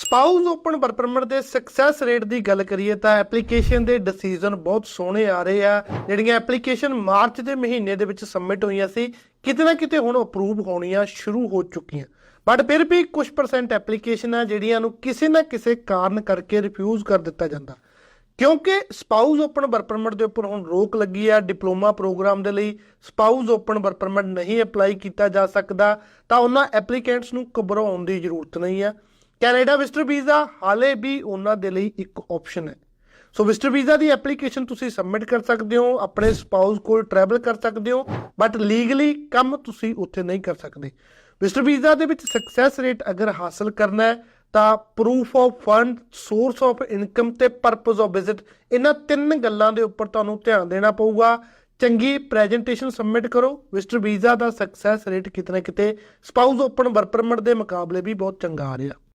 Spouse open work permit ਦੇ success rate ਦੀ ਗੱਲ ਕਰੀਏ ਤਾਂ ਐਪਲੀਕੇਸ਼ਨ ਦੇ ਡਿਸੀਜਨ ਬਹੁਤ ਸੋਹਣੇ ਆ ਰਹੇ ਆ। ਜਿਹੜੀਆਂ ਐਪਲੀਕੇਸ਼ਨ ਮਾਰਚ ਦੇ ਮਹੀਨੇ ਦੇ ਵਿੱਚ ਸਬਮਿਟ ਹੋਈਆਂ ਸੀ, ਕਿਤੇ ਨਾ ਕਿਤੇ ਹੁਣ ਅਪਰੂਵ ਹੋਣੀਆਂ ਸ਼ੁਰੂ ਹੋ ਚੁੱਕੀਆਂ। ਬਟ ਫਿਰ ਵੀ ਕੁਝ ਪਰਸੈਂਟ ਐਪਲੀਕੇਸ਼ਨ ਆ ਜਿਹੜੀਆਂ ਨੂੰ ਕਿਸੇ ਨਾ ਕਿਸੇ ਕਾਰਨ ਕਰਕੇ ਰਿਫਿਊਜ਼ ਕਰ ਦਿੱਤਾ ਜਾਂਦਾ। ਕਿਉਂਕਿ ਸਪਾਊਸ ਓਪਨ ਵਰਕ ਪਰਮਿਟ ਦੇ ਉੱਪਰ ਹੁਣ ਰੋਕ ਲੱਗੀ ਆ, ਡਿਪਲੋਮਾ ਪ੍ਰੋਗਰਾਮ ਦੇ ਲਈ ਸਪਾਊਸ ਓਪਨ ਵਰਕ ਪਰਮਿਟ ਨਹੀਂ ਅਪਲਾਈ ਕੀਤਾ ਜਾ ਸਕਦਾ, ਤਾਂ ਉਹਨਾਂ ਐਪਲੀਕੈਂਟਸ ਨੂੰ ਘਬਰਾਉਣ ਦੀ ਜ਼ਰੂਰਤ ਨਹੀਂ ਆ। ਕੈਨੇਡਾ ਵਿਜ਼ਟਰ ਵੀਜ਼ਾ ਹਾਲੇ ਵੀ ਉਹਨਾਂ ਦੇ ਲਈ ਇੱਕ ਆਪਸ਼ਨ ਹੈ। ਸੋ ਵਿਜ਼ਟਰ ਵੀਜ਼ਾ ਦੀ ਐਪਲੀਕੇਸ਼ਨ ਤੁਸੀਂ ਸਬਮਿਟ ਕਰ ਸਕਦੇ ਹੋ, ਆਪਣੇ ਸਪਾਊਸ ਕੋਲ ਟਰੈਵਲ ਕਰ ਸਕਦੇ ਹੋ ਬਟ ਲੀਗਲੀ ਕੰਮ ਤੁਸੀਂ ਉੱਥੇ ਨਹੀਂ ਕਰ ਸਕਦੇ। ਵਿਜ਼ਟਰ ਵੀਜ਼ਾ ਦੇ ਵਿੱਚ ਸਕਸੈਸ ਰੇਟ ਅਗਰ ਹਾਸਲ ਕਰਨਾ ਹੈ, ਤਾਂ proof of fund source of income ਤੇ ਪਰਪਸ ਆਫ ਵਿਜ਼ਿਟ ਇਹਨਾਂ ਤਿੰਨ ਗੱਲਾਂ ਦੇ ਉੱਪਰ ਤੁਹਾਨੂੰ ਧਿਆਨ ਦੇਣਾ ਪਊਗਾ। ਚੰਗੀ ਪ੍ਰੈਜੈਂਟੇਸ਼ਨ ਸਬਮਿਟ ਕਰੋ। ਵਿਜ਼ਟਰ ਵੀਜ਼ਾ ਦਾ ਸਕਸੈਸ ਰੇਟ ਕਿਤੇ ਨਾ ਕਿਤੇ ਸਪਾਊਸ ਓਪਨ ਵਰਕ ਪਰਮਿਟ ਦੇ ਮੁਕਾਬਲੇ ਵੀ ਬਹੁਤ ਚੰਗਾ ਆ ਰਿਹਾ।